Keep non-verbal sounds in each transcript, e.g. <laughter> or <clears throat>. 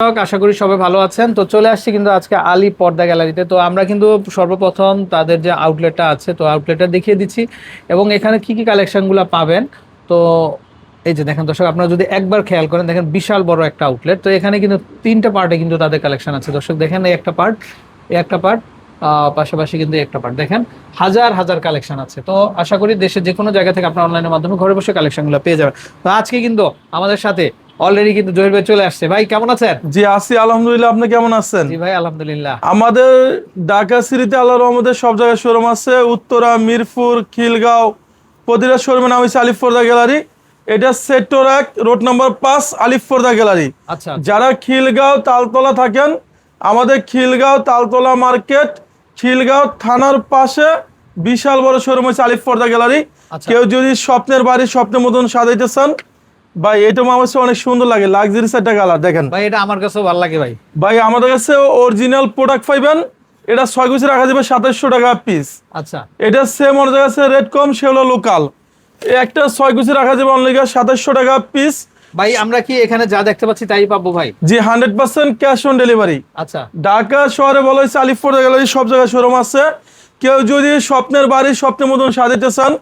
আশা করি সবাই ভালো আছেন। তো চলে আসছি কিন্তু আজকে আলী পর্দা গ্যালারিতে। তো আমরা কিন্তু সর্বপ্রথম তাদের যে আউটলেটটা আছে, তো আউটলেটটা দেখিয়ে দিচ্ছি। এবং এখানে কি কি কালেকশনগুলো পাবেন? তো এই যে দেখেন দর্শক, আপনারা যদি একবার খেয়াল করেন, দেখেন বিশাল বড় একটা আউটলেট তো এখানে কিন্তু তিনটা পার্টে কিন্তু তাদের কালেকশন আছে। দর্শক, দেখেন এই একটা পার্ট এই একটা পার্ট পাশাপাশি কিন্তু একটা পার্ট দেখেন, হাজার হাজার কালেকশন আছে। তো আশা করি দেশের যে কোনো জায়গা থেকে আপনার অনলাইনের মাধ্যমে ঘরে বসে কালেকশনগুলো পেয়ে যাবেন। তো আজকে কিন্তু আমাদের সাথে অলরেডি কিন্তু জহির ভাই চলে আসছে। ভাই কেমন আছেন? জি আসি আলহামদুলিল্লাহ। আপনি কেমন আছেন? জি ভাই আলহামদুলিল্লাহ। আমাদের ঢাকা সিটিতে আল্লাহ রহমদের সব জায়গায় শোরুম আছে। উত্তরা মিরপুর খিলগাঁও প্রতিটা শোরুমের নাম হচ্ছে আলিফ ফোর্দা গ্যালারি। এটা সেক্টর এক রোড নম্বর পাঁচ আলিফ ফোর্দা গ্যালারি। আচ্ছা যারা খিলগাঁও তালতলা থাকেন আমাদের খিলগাঁও তালতলা মার্কেট খিলগাঁও থানার পাশে বিশাল বড় শোরুম হচ্ছে আলিফ ফোর্দা গ্যালারি। আচ্ছা। কেউ যদি স্বপ্নের বাড়ি স্বপ্নের মতন সাজাইতে চান ভাই এটা আমার কাছে অনেক সুন্দর লাগে লাক্সারিস একটা কালার দেখেন। ভাই এটা আমার কাছেও ভালো লাগে ভাই। ভাই আমাদের কাছে অরিজিনাল প্রোডাক্ট পাইবেন এটা ছয় কুচি রাখা যাবে সাতাশশো টাকা পিস আচ্ছা। এটা সেম আমাদের কাছে রেট কম সে হলো লোকাল একটা ছয় কুচি রাখা যাবে অনলি সাতাশশো টাকা পিস ভাই আমরা কি এখানে যা দেখতে পাচ্ছি তাই পাবো ভাই? জি hundred percent cash on delivery আচ্ছা। ঢাকা শহরে বলা হয়েছে আলিফপুর গ্যালারি সব জায়গায় শোরুম আছে। কেউ যদি স্বপ্নের বাড়ি স্বপ্নের মতন সাজাতে চান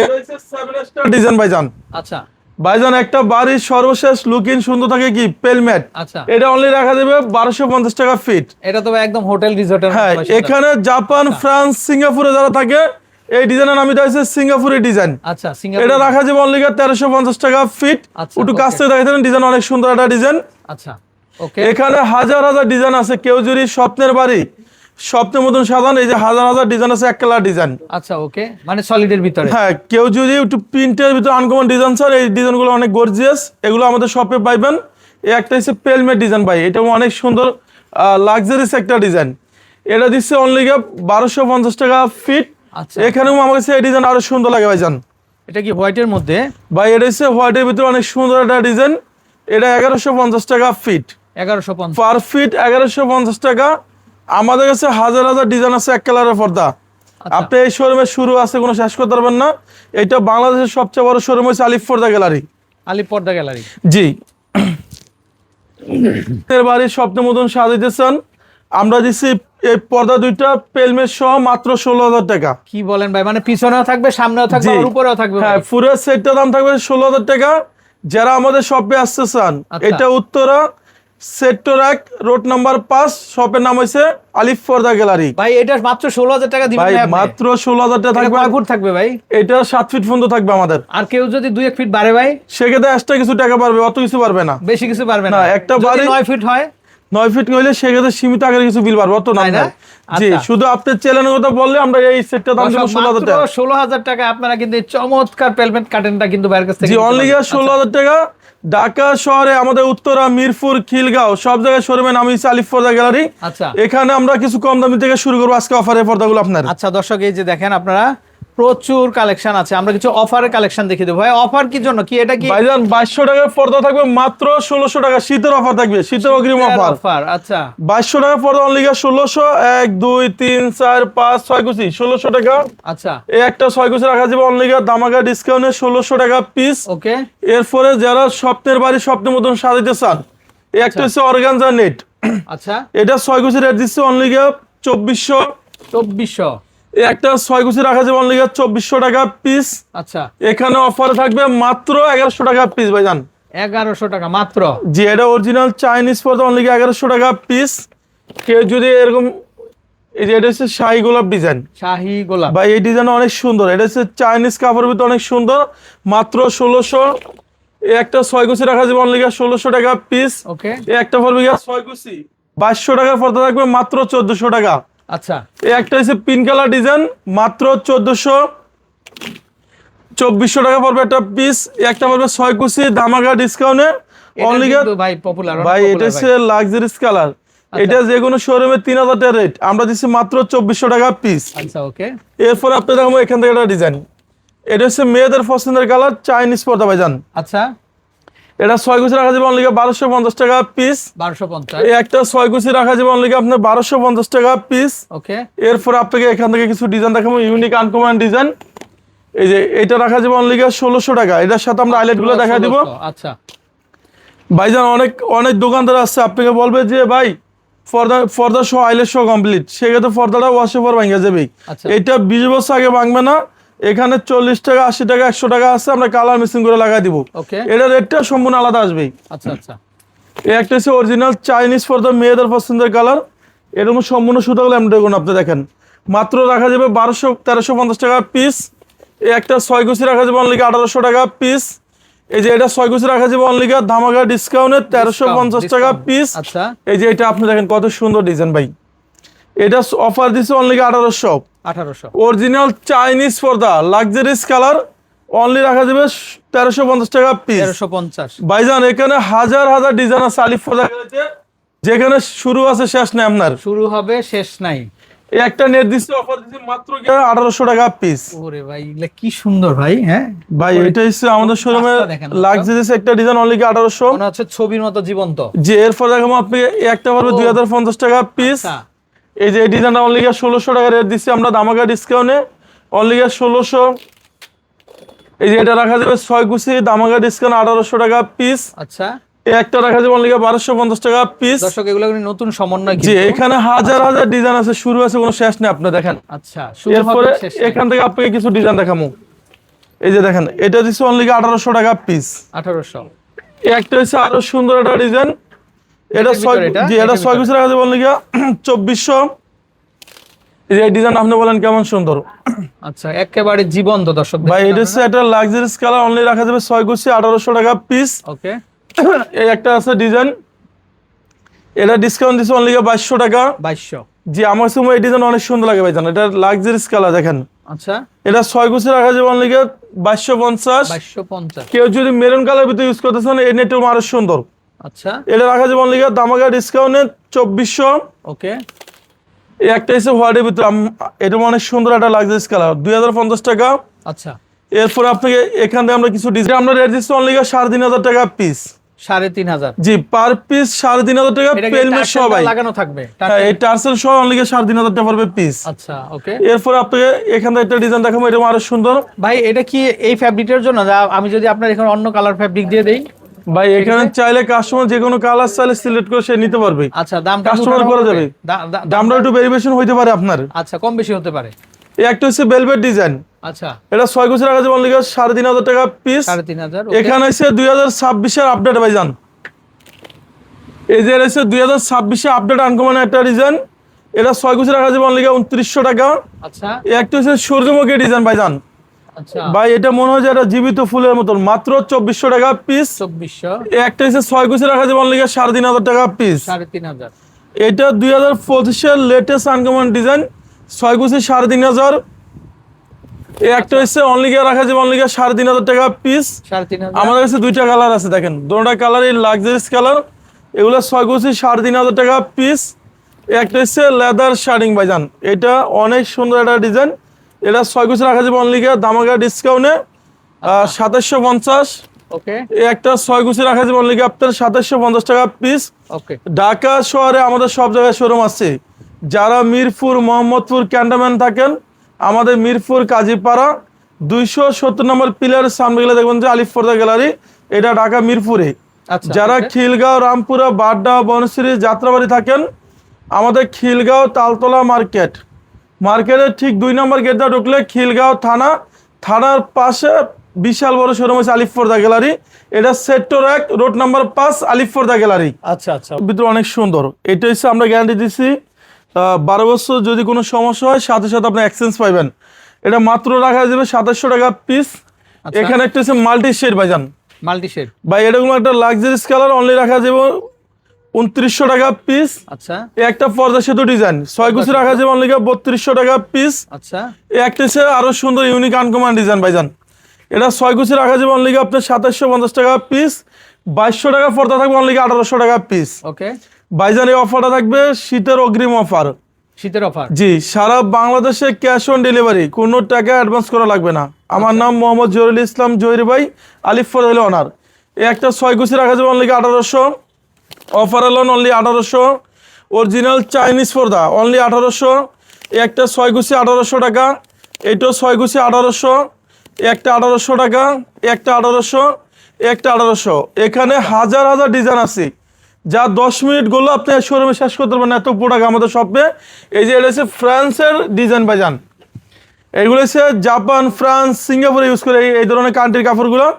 এটা হচ্ছে সেভেন স্টার ডিজাইন ভাইজান। আচ্ছা। ভাইজান একটা বাড়ির সর্বশেষ লুকিং সুন্দর থাকে কি? পেলমেট আচ্ছা। এটা অনলি রাখা যাবে বারোশো পঞ্চাশ টাকা ফিট এটা তো একদম হোটেল রিসোর্টের হ্যাঁ এখানে জাপান ফ্রান্স সিঙ্গাপুরে যারা থাকে এই ডিজাইনের নামটা হচ্ছে সিঙ্গাপুরি ডিজাইন আচ্ছা এটা রাখা যাবে অনলি তেরোশো পঞ্চাশ টাকা ফিট আচ্ছা, একটু কাছ থেকে দেখাচ্ছেন ডিজাইন অনেক সুন্দর একটা ডিজাইন আচ্ছা এখানে হাজার হাজার ডিজাইন আছে। কেউ যদি স্বপ্নের বাড়ি স্বপ্নের মতন সাধারণ এই যে হাজার হাজার ডিজাইন আছে এক কালার ডিজাইন আচ্ছা ওকে মানে সলিডের ভিতরে? হ্যাঁ কেউ যদি একটু প্রিন্টের ভিতরে আনকমন ডিজাইন স্যার এই ডিজাইনগুলো অনেক গর্জিয়াস এগুলো আমাদের শপে পাইবেন। এই একটা হচ্ছে পেলমেট ডিজাইন ভাই এটা অনেক সুন্দর লাক্সারিস একটা ডিজাইন এটা দিচ্ছে অনলি বারোশো পঞ্চাশ টাকা ফিট আচ্ছা। এখানেও আমার কাছে এই ডিজাইন আরও সুন্দর লাগে ভাইজান। এটা কি হোয়াইটের মধ্যে? ভাই এটা হচ্ছে হোয়াইটের ভিতরে অনেক সুন্দর একটা ডিজাইন এটা এগারোশো পঞ্চাশ টাকা ফিট এগারোশো পার ফিট এগারোশো পঞ্চাশ টাকা। আমাদের কাছে হাজার হাজার ডিজাইন আছে এক কালারের পর্দা। আচ্ছা। আপনি এই শোরুমের শুরু আছে কোনো শেষ করতে পারবেন না। এটা বাংলাদেশের সবচেয়ে বড় শোরুম হচ্ছে আলিফ পর্দা গ্যালারি আলি পর্দা গ্যালারি জি। এর বাড়ির স্বপ্নের মতন সাজাইতে চান আমরা দিচ্ছি এই পর্দা দুইটা পেলমেট সহ মাত্র ষোলো হাজার টাকা। কি বলেন ভাই? মানে পিছনেও থাকবে সামনেও থাকবে উপরেও থাকবে হ্যাঁ। পুরো সেটটার দাম থাকবে ষোলো হাজার টাকা। যারা আমাদের শপে আসতে চান। এটা উত্তরা সেক্টর এক রোড নাম্বার পাঁচ শপের নাম হয়েছে আলিফ ফর্দা গ্যালারি। ভাই এটা মাত্র ষোলো হাজার টাকা দিবেন ভাই মাত্র ষোলো হাজার টাকা থাকবে। ফুট থাকবে ভাই? এটা সাত ফিট পর্যন্ত থাকবে আমাদের। আর কেউ যদি দুই এক ফিট বাড়ে ভাই? সেক্ষেত্রে এক্সট্রা কিছু টাকা পারবে অত কিছু পারবে না। বেশি কিছু পারবে না। একটা বাড়ি- নয় ফিট হয়? নয় ফিট হইলে সেক্ষেত্রে সীমিত আকারে কিছু বিল পারবে অত না? জি আচ্ছা। শুধু আপনার চ্যানেলের কথা বললে আমরা এই সেটটা দাম দেবো ষোলো হাজার টাকা। ষোলো হাজার টাকা। আপনারা কিন্তু চমৎকার পেলমেন্ট কাটেনটা কিন্তু বাইরের কাছ থেকে জি অনলি ষোলো হাজার টাকা। ঢাকা শহরে আমাদের উত্তরা মিরপুর খিলগাঁও সব জায়গায় শোরুমের নাম আলিফ পর্দা গ্যালারি আচ্ছা। এখানে আমরা কিছু কম দামি থেকে শুরু করব আজকে অফারের পর্দাগুলো আপনার। আচ্ছা দর্শক এই যে দেখেন আপনারা প্রচুর কালেকশন আছে। আমরা কিছু অফারের কালেকশন দেখিয়ে দেবো। ভাই অফার কি জন্য? কি এটা কি? ভাইজান বাইশশো টাকার পর্দা থাকবে মাত্র ষোলোশো টাকা। শীতের অফার থাকবে শীতের অগ্রিম অফার অফার আচ্ছা। বাইশশো টাকা পর্দা অনলি ষোলোশো এক দুই তিন চার পাঁচ ছয় কুচি। ষোলোশো টাকা। আচ্ছা। এই একটা ছয় কুচি রাখা যাবে অনলি দামাকা ডিসকাউন্টে ষোলোশো টাকা পিস ওকে এরপরে যারা স্বপ্নের বাড়ি স্বপ্নের মতন সাজাইতে চান এই একটা হচ্ছে অর্গানজা নেট আচ্ছা। এটা ছয় কুচি রেট দিচ্ছে অনলি চব্বিশশো। চব্বিশশো। এই একটা ছয় কুচি রাখা যাবে অনলি চব্বিশশো টাকা পিস আচ্ছা। এখানে অফার থাকবে মাত্র এগারোশো টাকা পিস ভাইজান। এগারোশো টাকা মাত্র? যে এটা অরিজিনাল চাইনিজ পর্দা অনলি এগারোশো টাকা পিস কেউ যদি এরকম এটা হচ্ছে শাহি গোলাপ ডিজাইন শাহি গোলাপ। ভাই এই ডিজাইন অনেক সুন্দর। এটা হচ্ছে চাইনিজ কাপড়ের ভিতরে অনেক সুন্দর। মাত্র ষোলোশো। একটা ছয় কুচি রাখা যাবে অনলি ষোলোশো টাকা পিস ওকে একটা পড়বে ছয় কুচি। বাইশশো টাকার পর্দা থাকবে মাত্র চোদ্দশো টাকা। আচ্ছা। এই একটা হচ্ছে পিঙ্ক কালার ডিজাইন মাত্র চোদ্দশো চব্বিশশো টাকা পড়বে একটা পিস একটা পড়বে ছয় কুচি দামাকা ডিসকাউন্টে এটা অনলি ভাই পপুলার ভাই এটা হচ্ছে লাক্সারিস কালার আচ্ছা। এটা যে কোনো শোরুমে তিন হাজার টাকা রেট আমরা দিচ্ছি মাত্র চব্বিশশো টাকা পিস আচ্ছা ওকে এরপর আপনি দেখাবো এখান থেকে একটা ডিজাইন এটা হচ্ছে মেয়েদের পছন্দের কালার চাইনিজ পর্দা ভাইজান। আচ্ছা। এটা ছয় কুচি রাখা যাবে অনলি বারোশো পঞ্চাশ টাকা পিস বারোশো পঞ্চাশ। এই একটা ছয় কুচি রাখা যাবে অনলি আপনার বারোশো পঞ্চাশ টাকা পিস ওকে। এরপর আপনাকে এখান থেকে কিছু ডিজাইন দেখাবো ইউনিক আনকমন ডিজাইন এই যে এটা রাখা যাবে অনলি ষোলোশো টাকা। এটার সাথে আমরা হাইলাইটগুলো দেখা দিব। আচ্ছা। ভাইজান অনেক অনেক দোকানদার আছে আপনাকে বলবে যে ভাই ফর্দা ফর্দা সহ আইলের সহ কমপ্লিট সেক্ষেত্রে ফর্দাটা ওয়াশে পর ভাঙে যাবে আচ্ছা। এটা বিশ বছর আগে ভাঙবে না। এখানে চল্লিশ টাকা আশি টাকা একশো টাকা আছে আমরা কালার মেশিন করে লাগাই দিব। এটা রেটটা সম্পূর্ণ আলাদা আসবে আচ্ছা আচ্ছা। এই একটা হচ্ছে অরিজিনাল চাইনিজ ফর্দা মেয়েদের পছন্দের কালার এরকম সম্পূর্ণ সুতাগুলো এমনি দেখুন আপনি দেখেন। মাত্র রাখা যাবে বারোশো তেরোশো পঞ্চাশ টাকা পিস এই একটা ছয় কুচি রাখা যাবে অনলি আঠারোশো টাকা পিস এই যে এটা ছয় কুচি রাখা যাবে অনলি ধামাকা ডিসকাউন্টে তেরোশো পঞ্চাশ টাকা পিস আচ্ছা। এই যে এটা আপনি দেখেন কত সুন্দর ডিজাইন ভাই। এটা অফার দিচ্ছে অনলি আঠারোশো। আঠারোশো। অরিজিনাল চাইনিজ পর্দা লাক্সারিস কালার অনলি রাখা যাবে তেরোশো পঞ্চাশ টাকা পিস তেরোশো পঞ্চাশ। ভাইজান এখানে হাজার হাজার ডিজাইন আছে আলিফ পর্দা যেখানে শুরু আছে শেষ নাই আপনার। শুরু হবে শেষ নাই। একটা নির্দিষ্ট অফার দিচ্ছে মাত্র আঠারোশো টাকা পিস ওরে ভাই এগুলা কি সুন্দর ভাই হ্যাঁ? ভাই এটা হচ্ছে আমাদের শোরুমে লাক্সারিস একটা ডিজাইন অনলি আঠারোশো। মনে হচ্ছে ছবির মতো জীবন্ত। যে এরপর দেখাবো আপনি একটা পারবে ও। দুই হাজার পঞ্চাশ টাকা পিস এই যে এই ডিজাইনটা অনলি ষোলোশো টাকা রেট দিচ্ছি আমরা দামাকা ডিসকাউন্টে অনলি ষোলোশো। এই যে এটা রাখা যাবে ছয় কুচি দামাকা ডিসকাউন্ট আঠারোশো টাকা পিস আচ্ছা। একটা রাখা যাবে অনলি বারোশো পঞ্চাশ টাকা পিস দর্শক এগুলো নতুন সমন্বয় জি এখানে হাজার হাজার ডিজাইন আছে শুরু আছে কোনো শেষ নেই আপনি দেখেন। আচ্ছা এরপরে এখান থেকে আপনাকে কিছু ডিজাইন দেখামু। এই যে দেখেন এটা দিচ্ছে অনলি আঠারোশো টাকা পিস আঠারোশো। একটা হচ্ছে আরও সুন্দর একটা ডিজাইন এটা ছয়? জি এটা ছয়? পিস রাখা যাবে অনলি চব্বিশশো। এই ডিজাইন আপনি বলেন কেমন সুন্দর। <clears throat> আচ্ছা একেবারে জীবন্ত দর্শক ভাই এটা হচ্ছে একটা লাক্সারিস কালার অনলি রাখা যাবে ছয় গুছি আঠারোশো টাকা পিস <clears throat> ওকে। এই একটা আছে ডিজাইন এটা ডিসকাউন্ট দিচ্ছে অনলি বাইশশো টাকা। বাইশশো। জি আমার সময় এই ডিজাইন অনেক সুন্দর লাগে ভাই জান এটা লাক্সারিস কালার দেখেন। আচ্ছা। এটা ছয় গুছি রাখা যাবে অনলি বাইশশো পঞ্চাশ। বাইশশো পঞ্চাশ। কেউ যদি মেরুন কালার ভিতরে ইউজ করতেছেন এই নেটটা আরও সুন্দর। আচ্ছা। এটা রাখা যাবে অনলি দামাকা ডিসকাউন্টে চব্বিশশো। ওকে। এই একটা হোয়াইটের ভিতরে এটা অনেক সুন্দর একটা লাক্সারিস কালার দুই হাজার পঞ্চাশ টাকা। আচ্ছা। এরপরে আপনাকে এখান থেকে আমরা কিছু ডিজাইন আমরা রেট দিচ্ছি অনলি সাড়ে তিন হাজার টাকা পিস সাড়ে তিন হাজার। জি পার পিস সাড়ে তিন হাজার টাকা পেলমেট সবাই। লাগানো থাকবে? হ্যাঁ এই টার্সেল সহ অনলি সাড়ে তিন হাজার টাকা পড়বে পিস আচ্ছা ওকে। এরপরে আপনাকে এখান থেকে একটা ডিজাইন দেখাবো এটা আরও সুন্দর। ভাই এটা কি এই ফ্যাব্রিকের জন্য? আমি যদি আপনার এখানে অন্য কালার ফ্যাব্রিক দিয়ে দেই? ভাই এখানে চাইলে কাস্টমার যে কোনো কালার চাইলে সিলেক্ট করে সে নিতে পারবে। আচ্ছা Customer উঠানো করা যাবে। দামটা একটু ভেরিয়েশন হইতে পারে আপনার। আচ্ছা কম বেশি হতে পারে। এই একটা হচ্ছে বেলভেট ডিজাইন আচ্ছা। এটা ছয় অনলি সাড়ে তিন হাজার টাকা পিস সাড়ে তিন হাজার এখানে দুই হাজার ছাব্বিশের আপডেট ভাইজান। এই যে দুই হাজার ছাব্বিশে আপডেট আনকমন একটা ডিজাইন এটা ছয় উনত্রিশশো টাকা। আচ্ছা। একটা হচ্ছে সূর্যমুখী ডিজাইন ভাইজান। আচ্ছা ভাই এটা মনে হয় এটা জীবিত ফুলের মতন। মাত্র চব্বিশশো টাকা পিস চব্বিশশো। একটা হচ্ছে ছয় রাখা যাবে অনলি সাড়ে তিন হাজার টাকা পিস সাড়ে তিন হাজার। এটা দুই হাজার পঁচিশের লেটেস্ট আনকমন ডিজাইন ছয় সাড়ে তিন হাজার। একটা হচ্ছে অনলি রাখা যাবে অনলি সাড়ে তিন হাজার টাকা পিস আমাদের কাছে দুইটা কালার আছে দেখেন। দুটা কালার এই লাক্সারিস কালার এগুলো ছয় সাড়ে তিন হাজার টাকা পিস একটা হচ্ছে লেদার শার্টিং ভাইজান। এটা অনেক সুন্দর একটা ডিজাইন এটা ছয় গুছি রাখা যাবে অনলি দামাকা ডিসকাউন্টে সাতাশশো পঞ্চাশ। ওকে এই একটা ছয় গুছি রাখা যাবে অনলি আপনার সাতাশশো পঞ্চাশ টাকা পিস ওকে ঢাকা শহরে আমাদের সব জায়গায় শোরুম আছে। যারা মিরপুর মোহাম্মদপুর ক্যান্টনমেন্ট থাকেন আমাদের মিরপুর কাজীপাড়া দুইশো সত্তর নম্বর পিলারের সামনে গেলে দেখবেন যে আলিফ ফর্দা গ্যালারি এটা ঢাকা মিরপুরে। আচ্ছা যারা খিলগাঁও রামপুরা বাড্ডা বনশ্রী যাত্রাবাড়ি থাকেন আমাদের খিলগাঁও তালতলা মার্কেট। মার্কেটের ঠিক দুই নম্বর গেটটা ঢুকলে খিলগাঁও থানা। থানার পাশে বিশাল বড় শোরুম আছে আলিফ ফর্দা গ্যালারি। এটা সেক্টর এক রোড নাম্বার পাঁচ আলিফ ফর্দা গ্যালারি। আচ্ছা আচ্ছা। ভিতরে অনেক সুন্দর। এটা হচ্ছে আমরা গ্যারান্টি দিচ্ছি বারো বছর যদি কোনো সমস্যা হয় সাথে সাথে আপনি এক্সচেঞ্জ পাইবেন। এটা মাত্র রাখা যাবে সাতাশশো টাকা পিস আচ্ছা। এখানে একটা হচ্ছে মাল্টি শেড ভাইজান। মাল্টি শেড ভাই এটা কোনো একটা লাক্সারিস কালার অনলি রাখা যাবে উনত্রিশশো টাকা পিস আচ্ছা। একটা পর্দা সেতু ডিজাইন ছয় গুছি রাখা যাবে অনলি বত্রিশশো টাকা পিস আচ্ছা। একটা হচ্ছে আরও সুন্দর ইউনিক আনকমান ডিজাইন ভাইজান। এটা ছয় গুছি রাখা যাবে অনলি আপনার সাতাশশো পঞ্চাশ টাকা পিস বাইশশো টাকা পর্দা থাকবে অনলি আঠারোশো টাকা পিস ওকে। ভাইজান এই অফারটা থাকবে শীতের অগ্রিম অফার শীতের অফার জি সারা বাংলাদেশে ক্যাশ অন ডেলিভারি কোনো টাকা অ্যাডভান্স করা লাগবে না। আমার নাম মোহাম্মদ জহিরুল ইসলাম জহির ভাই আলিফ ফরল অনার একটা ছয় গুছি রাখা যাবে অনলি আঠারোশো। অফার এলন অনলি আঠারোশো। অরিজিনাল চাইনিজ পর্দা অনলি আঠারোশো। একটা ছয় গুছি আঠারোশো টাকা, এটাও ছয় গুছি আঠারোশো। একটা আঠারোশো টাকা, একটা আঠারোশো একটা আঠারোশো। এখানে হাজার হাজার ডিজাইন আছে। যা দশ মিনিটগুলো আপনি শোরুমে শেষ করতে পারবেন এত প্রোডাক্ট আমাদের শপে এই যে এটা হচ্ছে ফ্রান্সের ডিজাইন ভাইজান। এগুলো হচ্ছে জাপান, ফ্রান্স, সিঙ্গাপুরে ইউজ করে এই- ধরনের কান্ট্রির কাপড়গুলো।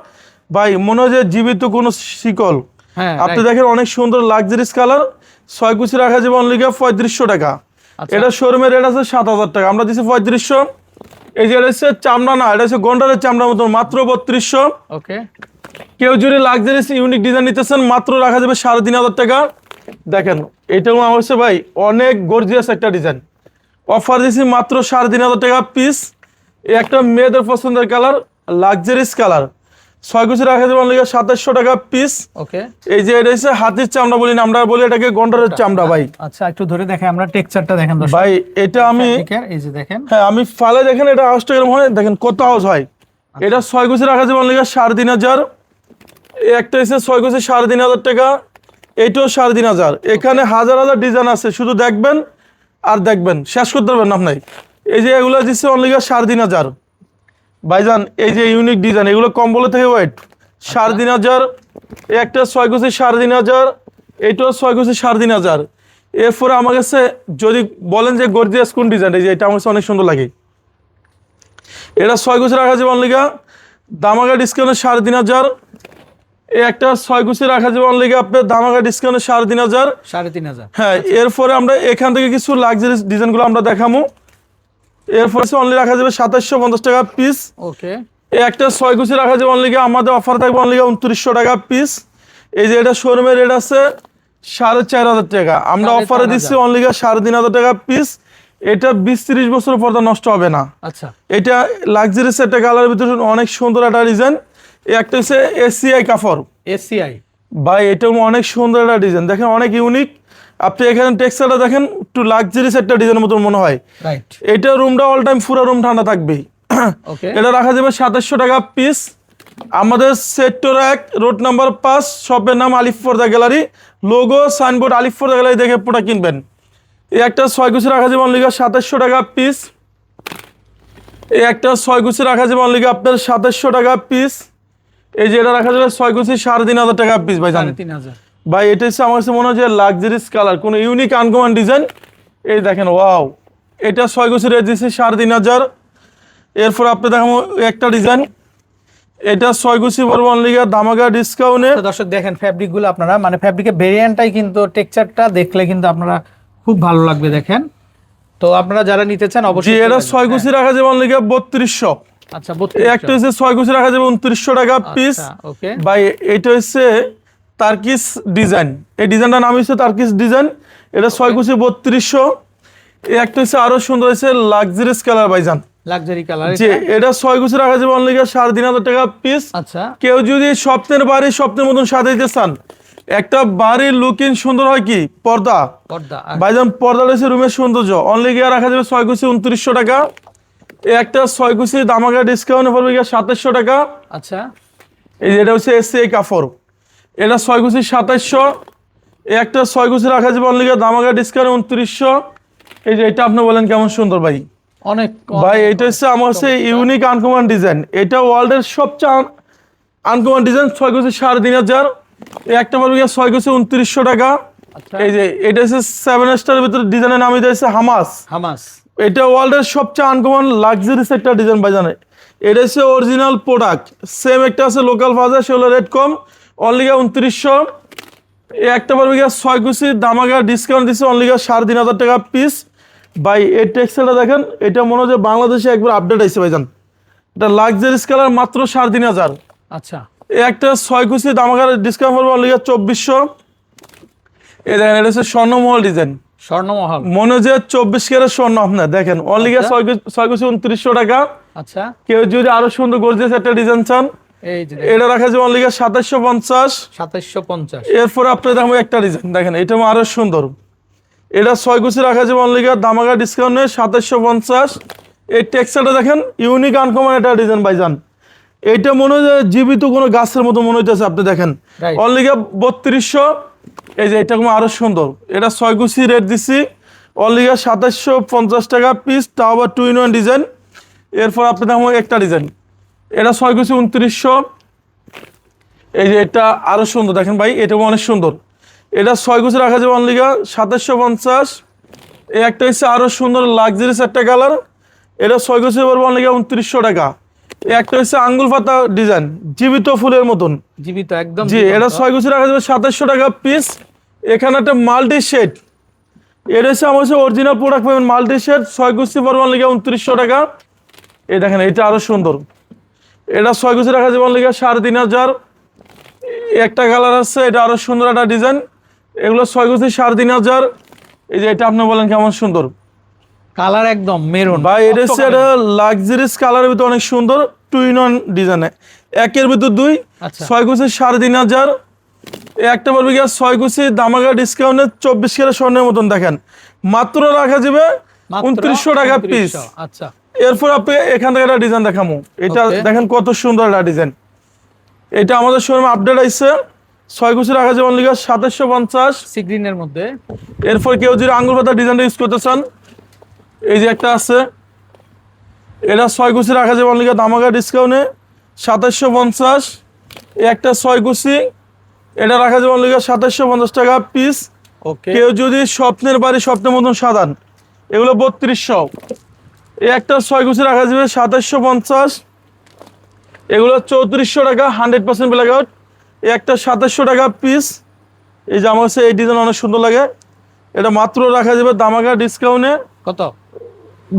ভাই, মনে হয় যে জীবিত কোনো শিকল। আপনি দেখেন অনেক সুন্দর লাক্সারিস কালার ছয় কুচি রাখা যাবে অনলি পঁয়ত্রিশশো টাকা। আচ্ছা। এটা শোরুমের রেট আছে সাত হাজার টাকা। আমরা দিচ্ছি পঁয়ত্রিশশো। এই যে এটা হচ্ছে চামড়া না এটা হচ্ছে গন্ডারের চামড়ার মতন মাত্র বত্রিশশো। ওকে। কেউ যদি লাক্সারিস ইউনিক ডিজাইন নিতেছেন মাত্র রাখা যাবে সাড়ে তিন হাজার টাকা। দেখেন এটাও আমার হচ্ছে ভাই অনেক গর্জিয়াস একটা ডিজাইন অফার দিচ্ছি মাত্র সাড়ে তিন হাজার টাকা পিস একটা মেয়েদের পছন্দের কালার লাক্সারিস কালার ছয় কুচি রাখা যাবে অনলি সাতাশশো টাকা পিস ওকে। এই যে এটা হচ্ছে হাতির চামড়া বলি না আমরা বলি এটাকে গন্ডারের চামড়া ভাই। আচ্ছা একটু ধরে দেখে আমরা টেক্সচারটা দেখেন ভাই এটা আমি এই যে দেখেন। হ্যাঁ আমি ফালে দেখেন এটা আওয়াজটা এরকম হয় দেখেন কত আওয়াজ হয়। এটা ছয় কুচি রাখা যাবে অনলি সাড়ে তিন হাজার। একটা এসে ছয় কুচি সাড়ে তিন হাজার টাকা এইটাও সাড়ে তিন হাজার। এখানে হাজার হাজার ডিজাইন আছে শুধু দেখবেন আর দেখবেন। শেষ করতে পারবেন আপনি। এই যে এগুলো দিচ্ছে অনলি সাড়ে তিন হাজার। ভাইজান এই যে ইউনিক ডিজাইন এগুলো কম্বলে থেকে ওয়েট সাড়ে তিন হাজার একটা ছয় কুচি সাড়ে তিন হাজার এইটাও ছয় কুচি সাড়ে তিন হাজার। এরপরে আমার কাছে যদি বলেন যে গর্জিয়াস কোন ডিজাইন এই যে এটা আমার কাছে অনেক সুন্দর লাগে। এটা ছয় কুচি রাখা যাবে অনলিগা দামাগা ডিসকাউন্টে সাড়ে তিন হাজার। এই একটা ছয় কুচি রাখা যাবে অনলিগা আপনার দামাগা ডিসকাউন্টে সাড়ে তিন হাজার। সাড়ে তিন হাজার। হ্যাঁ এরপরে আমরা এখান থেকে কিছু লাক্সারি ডিজাইনগুলো আমরা দেখামো এরপরে অনলি রাখা যাবে সাতাশশো পঞ্চাশ টাকা পিস ওকে এই একটা ছয় কুচি রাখা যাবে অনলিগা আমাদের অফার থাকবে অনলিগা উনত্রিশশো টাকা পিস এই যে এটা শোরুমের রেট আছে সাড়ে চার হাজার টাকা। আমরা অফারে দিচ্ছি অনলিগা সাড়ে তিন হাজার টাকা পিস এটা বিশ তিরিশ বছর পর্যন্ত নষ্ট হবে না। আচ্ছা। এটা লাক্সারিস একটা কালারের ভিতরে অনেক সুন্দর একটা ডিজাইন একটা হচ্ছে এসিআই কাপড়। এসিআই ভাই এটাও অনেক সুন্দর একটা ডিজাইন দেখেন অনেক ইউনিক আপনি এখানে টেক্সচারটা দেখেন একটু লাক্সারিস একটা ডিজাইনের মতন মনে হয়। রাইট এটা রুমটা অল টাইম পুরো রুম ঠান্ডা থাকবেই। ওকে এটা রাখা যাবে সাতাশশো টাকা পিস আমাদের সেক্টর এক রোড নাম্বার পাঁচ শপের নাম আলিফ ফোর্দা গ্যালারি। লোগো সাইনবোর্ড আলিফ ফোর্দা গ্যালারি দেখে পুরো কিনবেন। এই একটা ছয় কুচি রাখা যাবে অনলিগা সাতাশশো টাকা পিস এই একটা ছয় কুচি রাখা যাবে অনলিগা আপনার সাতাশশো টাকা পিস এই যে এটা রাখা যাবে ছয় কুচি সাড়ে তিন হাজার টাকা পিস ভাই জানেন তিন হাজার। ভাই এটা হচ্ছে আমার কাছে মনে হয় যে লাক্সারিস কালার কোনো ইউনিক আনকমন ডিজাইন এই দেখেন ওয়াও এটা ছয় কুচি রেট দিচ্ছে সাড়ে তিন হাজার। এরপর আপনি দেখাবো একটা ডিজাইন এটা ছয় কুচি পড়ব অনলিগা দামাগা ডিসকাউন্টে তো দর্শক দেখেন ফ্যাব্রিকগুলো আপনারা মানে ফ্যাব্রিকের ভেরিয়েন্টটাই কিন্তু টেক্সচারটা দেখলে কিন্তু আপনারা খুব ভালো লাগবে দেখেন। তো আপনারা যারা নিতে চান অবশ্যই এটা ছয় কুচি রাখা যাবে অনলিগা বত্রিশশো। হ্যাঁ, আচ্ছা একটা হচ্ছে ছয় কুচি রাখা যাবে উনত্রিশশো টাকা পিস ওকে ভাই এটা হচ্ছে তার্কিস ডিজাইন এই ডিজাইনটার নাম হচ্ছে তার্কিস ডিজাইন এটা ছয় কুচি বত্রিশশো। একটা হচ্ছে আরও সুন্দর হচ্ছে লাক্সারিস কালার ভাইজান লাক্সারি কালার এটা? ছয় কুচি রাখা যাবে অনলি সাড়ে তিন হাজার টাকা পিস আচ্ছা। কেউ যদি স্বপ্নের বাড়ি স্বপ্নের মতন সাজাইতে চান একটা বাড়ির লুকিং সুন্দর হয় কি? পর্দা। পর্দা পর্দা রয়েছে রুমের সৌন্দর্য। অনলি গিয়ে রাখা যাবে ছয় কুচি উনত্রিশশো টাকা। একটা ছয় কুচি দামাকা ডিসকাউন্ট পড়বে গিয়ে সাতাশশো টাকা। আচ্ছা। এই হচ্ছে কাপড় এটা ছয় কুচি সাতাশশো এই একটা ছয় কুচি রাখা যাবে অনলি দামাকা ডিসকাউন্ট উনত্রিশশো। এই যে এটা আপনি বলেন কেমন সুন্দর ভাই? অনেক ভাই এটা হচ্ছে আমার হচ্ছে ইউনিক আনকমন ডিজাইন এটা ওয়ার্ল্ডের সবচেয়ে আনকমন ডিজাইন ছয় কুচি সাড়ে তিন হাজার। এই একটা বলব গিয়ে ছয় কুচি উনত্রিশশো টাকা। আচ্ছা। এই যে এটা হচ্ছে সেভেন স্টারের ভিতরে ডিজাইনের নাম এটা হচ্ছে হামাস হামাস এটা ওয়ার্ল্ডের সবচেয়ে আনকমন লাক্সারিস একটা ডিজাইন ভাই জানে এটা হচ্ছে অরিজিনাল প্রোডাক্ট সেম একটা আছে লোকাল বাজার সেগুলো রেট কম। অনলিগা উনত্রিশশো। একটা পারবে গিয়ে ছয় কুচি দামাগা ডিসকাউন্ট দিচ্ছে অনলিগা সাড়ে তিন হাজার টাকা পিস ভাই এই টেক্সটাইলটা দেখেন এটা মনে যে বাংলাদেশে একবার আপডেট আইছে ভাইজান। এটা লাক্সারিস কালার মাত্র সাড়ে তিন হাজার। আচ্ছা। একটা ছয় কুচি দামাগার ডিসকাউন্ট পড়বে অনলিগা চব্বিশশো। এই দেখেন এটা হচ্ছে স্বর্ণমহল ডিজাইন স্বর্ণমহল। মনে চব্বিশ ক্যারেট স্বর্ণ আপনার দেখেন অনলি আচ্ছা। ছয় কুচি- ছয় কুচি উনত্রিশশো টাকা। আচ্ছা। কেউ যদি আরও সুন্দর গর্জিয়াস একটা ডিজাইন চান এটা রাখা যাবে অনলি সাতাশশো পঞ্চাশ। সাতাইশশো পঞ্চাশ। এরপরে আপনি দেখব একটা ডিজাইন দেখেন এটা আরও সুন্দর। এটা ছয় কুচি রাখা যাবে অনলি দামাগা ডিসকাউন্টে সাতাশশো পঞ্চাশ। এই টেক্সচারটা দেখেন ইউনিক আনকমন একটা ডিজাইন ভাইজান। এইটা মনে হয় জীবিত কোনো গাছের মতো মনে হইতেছে আপনি দেখেন. অনলি বত্রিশশো। এই যে এটা আরও সুন্দর। এটা ছয় কুচি রেট দিছি। অনলি সাতাশশো পঞ্চাশ টাকা পিস তাও আবার টু ইন ওয়ান ডিজাইন এরপর আপনি দেখব একটা ডিজাইন এটা ছয় কুচি উনত্রিশশো। এই যে এটা আরও সুন্দর দেখেন ভাই এটাও অনেক সুন্দর। এটা ছয় গুছি রাখা যাবে অনলিগা সাতাশশো পঞ্চাশ। এই একটা হচ্ছে আরও সুন্দর লাক্সারিস একটা কালার এটা ছয় গুছি পড়বে অনলিগা উনত্রিশশো টাকা। এই একটা হচ্ছে আঙ্গুল পাতা ডিজাইন জীবিত ফুলের মতন। জীবিত একদম জি এটা ছয় গুছি রাখা যাবে সাতাশশো টাকা পিস এখানে একটা মাল্টি শেড এটা হচ্ছে আমার হচ্ছে অরিজিনাল প্রোডাক্ট পাবেন মাল্টি শেড ছয় গুছি পড়বে অনলিগা উনত্রিশশো টাকা। এই দেখেন এটা আরও সুন্দর। এটা ছয় গুছি রাখা যাবে অনলিগা সাড়ে তিন হাজার। একটা কালার আছে এটা আরও সুন্দর একটা ডিজাইন। এগুলো ছয় গুছি সাড়ে তিন হাজার। এই যে এটা আপনি বলেন কেমন সুন্দর? কালার একদম মেরুন। ভাই এটা হচ্ছে একটা লাক্সারিস কালারের ভিতরে অনেক সুন্দর টু ইন ওয়ান ডিজাইনে একের ভিতর দুই আচ্ছা। ছয় গুছি সাড়ে তিন হাজার। একটা বলবি গিয়া ছয় গুছি দামাগা ডিসকাউন্টে চব্বিশ কেরা স্বর্ণের মতন দেখেন। মাত্র রাখা যাবে উনত্রিশশো টাকা পিস আচ্ছা। এরপর আপনি এখান থেকে একটা ডিজাইন দেখামু। এটা দেখেন কত সুন্দর একটা ডিজাইন এটা আমাদের শোরুমে আপডেট আইছে। ছয় গুছি রাখা যাবে অনলি সাতাশশো পঞ্চাশ। সি গ্রিনের মধ্যে। এরপর কেউ যদি আঙ্গুল পাতা ডিজাইনটা ইউজ করতে চান এই যে একটা আছে। এটা ছয় কুচি রাখা যাবে অনলিকা দামাকা ডিসকাউন্টে সাতাশশো পঞ্চাশ। একটা ছয় কুচি। এটা রাখা যাবে অনলিকা সাতাশশো পঞ্চাশ টাকা পিস ওকে কেউ যদি স্বপ্নের বাড়ি স্বপ্নের মতন সাধান এগুলো বত্রিশশো। একটা ছয় কুচি রাখা যাবে সাতাশশো পঞ্চাশ। এগুলো চৌত্রিশশো টাকা হান্ড্রেড পার্সেন্ট ব্ল্যাক আউট একটা সাতাশশো টাকা পিস এই আমার কাছে এই ডিজাইন অনেক সুন্দর লাগে। এটা মাত্র রাখা যাবে দামাকা ডিসকাউন্টে কত?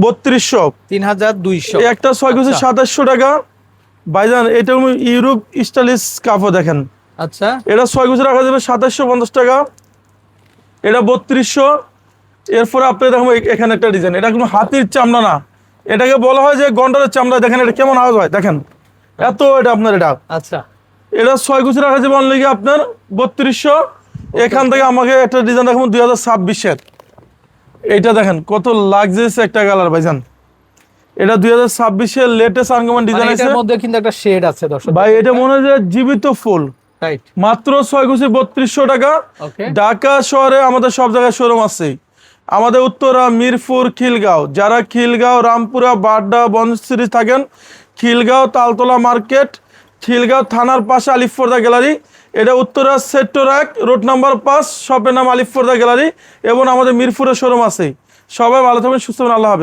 বত্রিশশো। তিন হাজার দুইশো একটা ছয় কুচি আচ্ছা। সাতাশশো টাকা। বাইজান এটা ইউরোপ স্টাইলিশ কাপও দেখেন। আচ্ছা। এটা ছয় গুছি রাখা যাবে সাতাশশো পঞ্চাশ টাকা। এটা বত্রিশশো। এরপরে আপনি দেখুন এখানে একটা ডিজাইন এটা কোনো হাতির চামড়া না। এটাকে বলা হয় যে গন্ডারের চামড়া দেখেন এটা কেমন আওয়াজ হয় দেখেন। এত এটা আপনার এটা। আচ্ছা। এটা ছয় গুছি রাখা যাবে অনলি আপনার বত্রিশশো। এখান থেকে আমাকে একটা ডিজাইন দেখুন দুই হাজার ছাব্বিশের। এইটা দেখেন কত লাক্সারিয়াস একটা কালার ভাইজান। এটা দুই হাজার ছাব্বিশের লেটেস্ট আনকমন ডিজাইন আছে। মধ্যে কিন্তু একটা শেড আছে দর্শক। ভাই এটা মনে হয় যে জীবিত ফুল। রাইট মাত্র ছয় গুছি বত্রিশশো টাকা। ঢাকা শহরে আমাদের সব জায়গায় শোরুম আছে আমাদের উত্তরা, মিরপুর, খিলগাঁও। যারা খিলগাঁও, রামপুরা, বাড্ডা, বনশ্রী থাকেন, খিলগাঁও, তালতলা মার্কেট, খিলগাঁও থানার পাশে আলিফোর্দা গ্যালারি। এটা উত্তরা সেক্টর এক, রোড নাম্বার পাঁচ, শপের নাম আলিফোর্দা গ্যালারি এবং আমাদের মিরপুরের শোরুম আছে সবাই ভালো থাকবেন, সুস্থ আল্লাহ হাফেজ।